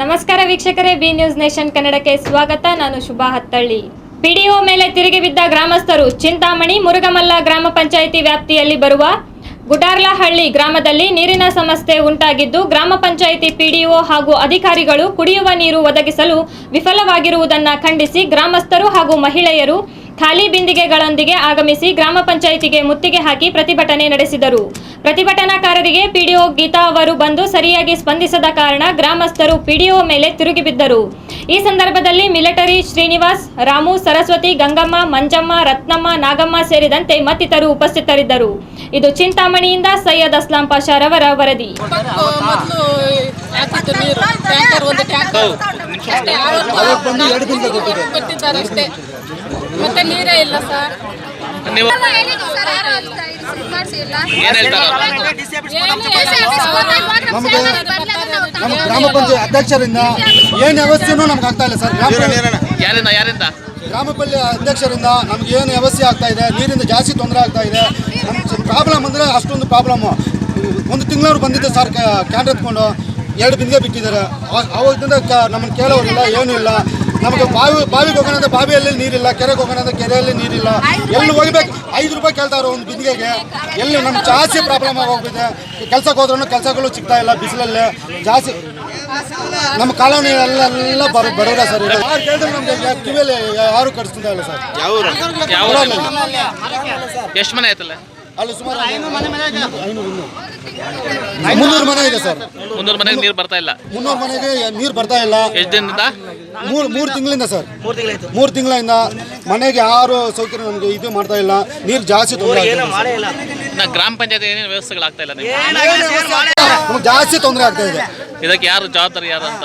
ನಮಸ್ಕಾರ ವೀಕ್ಷಕರೇ B news nation ಕನ್ನಡಕ್ಕೆ ಸ್ವಾಗತ. ನಾನು ಶುಭಾ ಹತ್ತಳ್ಳಿ. ಪಿಡಿಒ ಮೇಲೆ ತಿರುಗಿ ಬಿದ್ದ ಗ್ರಾಮಸ್ಥರು ಚಿಂತಾಮಣಿ, ಮುರುಗಮಲ್ಲ ಗ್ರಾಮ ಪಂಚಾಯಿತಿ ವ್ಯಾಪ್ತಿಯಲ್ಲಿ ಬರುವ ಗುಡಾರ್ಲಹಳ್ಳಿ ಗ್ರಾಮದಲ್ಲಿ ನೀರಿನ ಸಮಸ್ಯೆ ಉಂಟಾಗಿದ್ದು, ಗ್ರಾಮ ಪಂಚಾಯಿತಿ ಪಿಡಿಒ ಹಾಗೂ ಅಧಿಕಾರಿಗಳು ಕುಡಿಯುವ ನೀರು ಒದಗಿಸಲು ವಿಫಲವಾಗಿರುವುದನ್ನು ಖಂಡಿಸಿ ಗ್ರಾಮಸ್ಥರು ಹಾಗೂ ಮಹಿಳೆಯರು ಖಾಲಿ ಬಿಂದಿಗೆಗಳೊಂದಿಗೆ ಆಗಮಿಸಿ ಗ್ರಾಮ ಪಂಚಾಯಿತಿಗೆ ಮುತ್ತಿಗೆ ಹಾಕಿ ಪ್ರತಿಭಟನೆ ನಡೆಸಿದರು. ಪ್ರತಿಭಟನಾಕಾರರಿಗೆ ಪಿಡಿಒ ಗೀತಾ ಅವರು ಬಂದು ಸರಿಯಾಗಿ ಸ್ಪಂದಿಸದ ಕಾರಣ ಗ್ರಾಮಸ್ಥರು ಪಿಡಿಒ ಮೇಲೆ ತಿರುಗಿ ಬಿದ್ದರು. ಈ ಸಂದರ್ಭದಲ್ಲಿ ಮಿಲಿಟರಿ ಶ್ರೀನಿವಾಸ್ ರಾಮು ಸರಸ್ವತಿ ಗಂಗಮ್ಮ ಮಂಜಮ್ಮ ರತ್ನಮ್ಮ ನಾಗಮ್ಮ ಸೇರಿದಂತೆ ಮತ್ತಿತರರು ಉಪಸ್ಥಿತರಿದ್ದರು. ಇದು ಚಿಂತಾಮಣಿಯಿಂದ ಸೈಯದ್ ಅಸ್ಲಾಂ ಪಾಷಾರವರ ವರದಿ. ಮತ್ತೆ ನೀರೇ ಇಲ್ಲ ಸರ್. ನೀವು ನಮ್ಮ ಗ್ರಾಮ ಪಂಚಾಯತ್ ಅಧ್ಯಕ್ಷರಿಂದ ಏನು ವ್ಯವಸ್ಥೆನೂ ನಮ್ಗೆ ಆಗ್ತಾ ಇಲ್ಲ ಸರ್. ಗ್ರಾಮ ಯಾರಿಂದ ಯಾರಿಂದ? ಗ್ರಾಮ ಪಂಚಾಯತ್ ಅಧ್ಯಕ್ಷರಿಂದ ನಮ್ಗೆ ಏನು ವ್ಯವಸ್ಥೆ ಆಗ್ತಾ ಇದೆ ನೀರಿಂದ ಜಾಸ್ತಿ ತೊಂದರೆ ಆಗ್ತಾ ಇದೆ. ನಮ್ಮ ಪ್ರಾಬ್ಲಮ್ ಅಂದರೆ ಅಷ್ಟೊಂದು ಪ್ರಾಬ್ಲಮ್ ಒಂದು ತಿಂಗಳವ್ರು ಬಂದಿದ್ದೆ ಸರ್ ಕ್ಯಾಂಡ್ ಎತ್ಕೊಂಡು ಎರಡು ಬಿಂದಿಗೆ ಬಿಟ್ಟಿದ್ದಾರೆ. ಅವ- ಅವಾಗಿಂದ ಕ- ನಮ್ಮನ್ನು ಕೇಳೋರಿಲ್ಲ ಏನೂ ಇಲ್ಲ. ನಮಗೆ ಬಾವಿ ಬಾವಿಗೆ ಹೋಗೋಣ ಅಂದ್ರೆ ಬಾವಿಯಲ್ಲಿ ನೀರಿಲ್ಲ ಕೆರೆಗೆ ಹೋಗೋಣ ಅಂದ್ರೆ ಕೆರೆಯಲ್ಲಿ ನೀರಿಲ್ಲ. ಎಲ್ಲಿ ಹೋಗ್ಬೇಕು? ಐದು ರೂಪಾಯಿ ಕೇಳ್ತಾವ್ರೆ ಒಂದು ಬಿಂದಿಗೆಗೆ. ಎಲ್ಲಿ ನಮ್ಗೆ ಜಾಸ್ತಿ ಪ್ರಾಬ್ಲಮ್ ಆಗೋಗಿದೆ ಕೆಲ್ಸಕ್ಕೆ ಹೋದ್ರೂ ಕೆಲಸಗಳು ಸಿಗ್ತಾ ಇಲ್ಲ ಬಿಸಿಲಲ್ಲಿ. ಜಾಸ್ತಿ ನಮ್ಮ ಕಾಲೋನಿ ಎಲ್ಲ ಬರ ಬರೋದ ಸರ್. ಯಾರು ಕೇಳಿದ್ರೆ ನಮ್ಗೆ ಕಿವಿಯಲ್ಲಿ ಯಾರು ಕಡಿಸ್ತಾ ಇಲ್ಲ. ಸರ್ ಎಷ್ಟು ಮನೆ ಆಯ್ತಲ್ಲ? ಅಲ್ಲಿ ಸುಮಾರು ಮುನ್ನೂರು ಮನೆ ಇದೆ ಸರ್. ಮುನ್ನೂರು ಮನೆಗೆ ನೀರು ಬರ್ತಾ ಇಲ್ಲ. ಮುನ್ನೂರು ಮನೆಗೆ ನೀರು ಬರ್ತಾ ಇಲ್ಲ. ಎಷ್ಟು ದಿನದಿಂದ? ಮೂರು ಮೂರು ತಿಂಗಳಿಂದ ಸರ್. ಮೂರು ತಿಂಗಳಿಂದ ಮನೆಗೆ ಯಾರು ಸೌಕರ್ಯ ನಮಗೆ ಇದು ಮಾಡ್ತಾ ಇಲ್ಲ. ನೀರು ಜಾಸ್ತಿ ತೊಂದರೆ ಆಗ್ತಾ ಇದೆ. ನಾ ಗ್ರಾಮ ಪಂಚಾಯತ್ ಏನೇನು ವ್ಯವಸ್ಥೆಗಳಾಗ್ತಾ ಇಲ್ಲ. ನಮ್ಗೆ ಜಾಸ್ತಿ ತೊಂದರೆ ಆಗ್ತಾ ಇದೆ. ಇದಕ್ಕೆ ಯಾರು ಜವಾಬ್ದಾರಿ ಯಾರು ಅಂತ?